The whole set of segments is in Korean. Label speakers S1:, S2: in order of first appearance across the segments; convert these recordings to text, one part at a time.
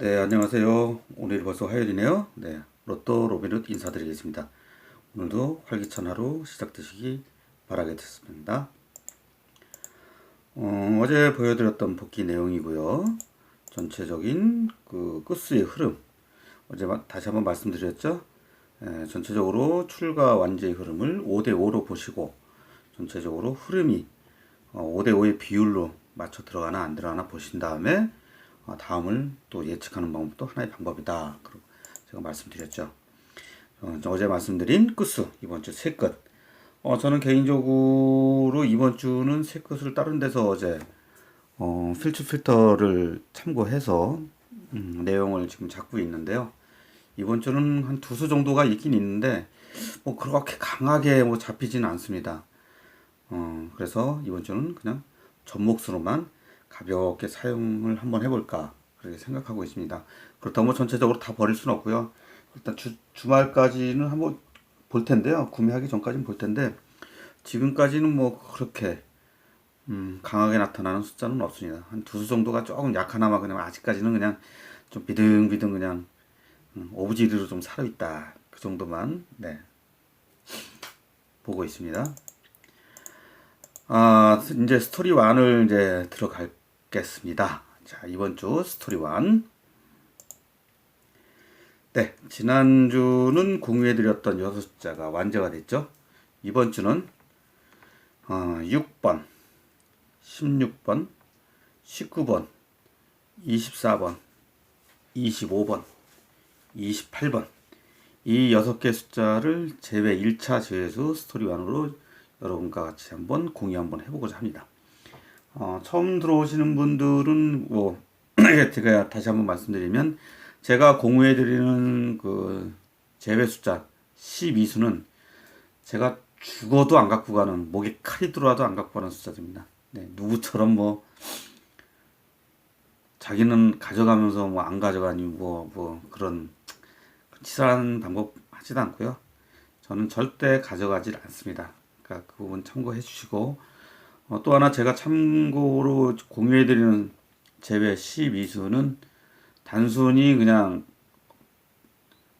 S1: 네, 안녕하세요. 오늘 벌써 화요일이네요. 네, 로또 로비롯 인사드리겠습니다. 오늘도 활기찬 하루 시작되시기 바라겠습니다. 어, 어제 보여드렸던 복귀 내용이고요. 전체적인 그 끝수의 흐름. 어제 마- 다시 한번 말씀드렸죠. 예, 전체적으로 출과 완제의 흐름을 5대5로 보시고 전체적으로 흐름이 어, 5대5의 비율로 맞춰 들어가나 안 들어가나 보신 다음에 어, 다음을 또 예측하는 방법도 하나의 방법이다. 그리고 제가 말씀드렸죠. 어, 어제 말씀드린 끝수 이번 주 세 끝. 어, 저는 개인적으로 이번 주는 세 끝을 다른 데서 어제 어, 필터 필터를 참고해서 음, 내용을 지금 잡고 있는데요. 이번 주는 한 두 수 정도가 있긴 있는데 뭐 그렇게 강하게 뭐 잡히지는 않습니다. 어, 그래서 이번 주는 그냥 접목수로만 가볍게 사용을 한번 해볼까 그렇게 생각하고 있습니다. 그렇다고 뭐 전체적으로 다 버릴 수는 없고요. 일단 주, 주말까지는 한번 볼 텐데요. 구매하기 전까지는 볼 텐데 지금까지는 뭐 그렇게 음, 강하게 나타나는 숫자는 없습니다. 한 두 수 정도가 조금 약하나마 그냥 아직까지는 그냥 좀 비등비등 그냥 음, 오브지리로 좀 살아있다 그 정도만 네 보고 있습니다. 아, 이제 스토리 1을 이제 들어 가겠습니다. 자, 이번 주 스토리 1. 네, 지난주는 공유해드렸던 여섯 숫자가 완제가 됐죠. 이번 주는 어, 6번, 16번, 19번, 24번, 25번, 28번 이 여섯 개 숫자를 제외 1차 제외수 스토리 1으로 여러분과 같이 한번 공유 한번 해보고자 합니다. 어, 처음 들어오시는 분들은 뭐 제가 다시 한번 말씀드리면 제가 공유해 드리는 그 제외 숫자 12수는 제가 죽어도 안 갖고 가는 목에 칼이 들어와도 안 갖고 가는 숫자입니다. 네, 누구처럼 뭐 자기는 가져가면서 뭐 안 가져가니 뭐뭐 그런 치사한 방법 하지도 않고요. 저는 절대 가져가질 않습니다. 그러니까 그 부분 참고해 주시고 어, 또 하나 제가 참고로 공유해 드리는 제외 12수는 단순히 그냥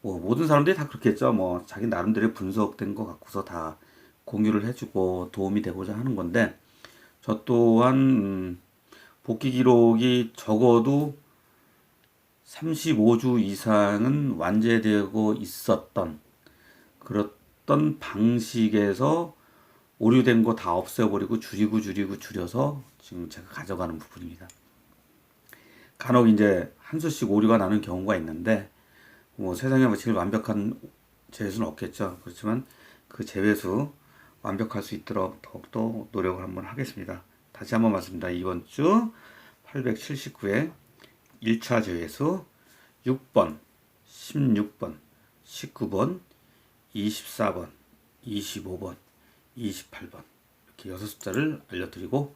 S1: 뭐 모든 사람들이 다 그렇겠죠. 뭐 자기 나름대로 분석된 것 같고서 다 공유를 해주고 도움이 되고자 하는 건데 저 또한 음, 복귀 기록이 적어도 35주 이상은 완제되고 있었던 그랬던 방식에서 오류된 거 다 없애버리고 줄이고 줄이고 줄여서 지금 제가 가져가는 부분입니다. 간혹 이제 한 수씩 오류가 나는 경우가 있는데 뭐 세상에 뭐 제일 완벽한 제수는 없겠죠. 그렇지만 그 제외수 완벽할 수 있도록 더욱더 노력을 한번 하겠습니다. 다시 한번 말씀드립니다. 이번 주 879회 1차 제외수 6번, 16번, 19번, 24번, 25번, 28번 이렇게 여섯 숫자를 알려드리고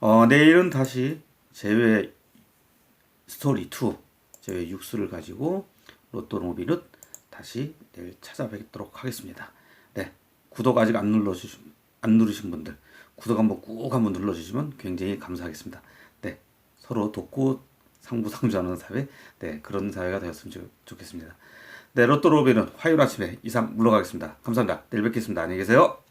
S1: 어, 내일은 다시 제외 스토리 2 제외 6수를 가지고 로또 로비를 다시 내일 찾아뵙도록 하겠습니다. 네 구독 아직 안 눌러주신 안 누르신 분들 구독 한번 꾹 한번 눌러주시면 굉장히 감사하겠습니다. 네 서로 돕고 상부상조하는 사회 네 그런 사회가 되었으면 좋, 좋겠습니다. 네 로또 로비는 화요일 아침에 이상 물러가겠습니다. 감사합니다. 내일 뵙겠습니다. 안녕히 계세요.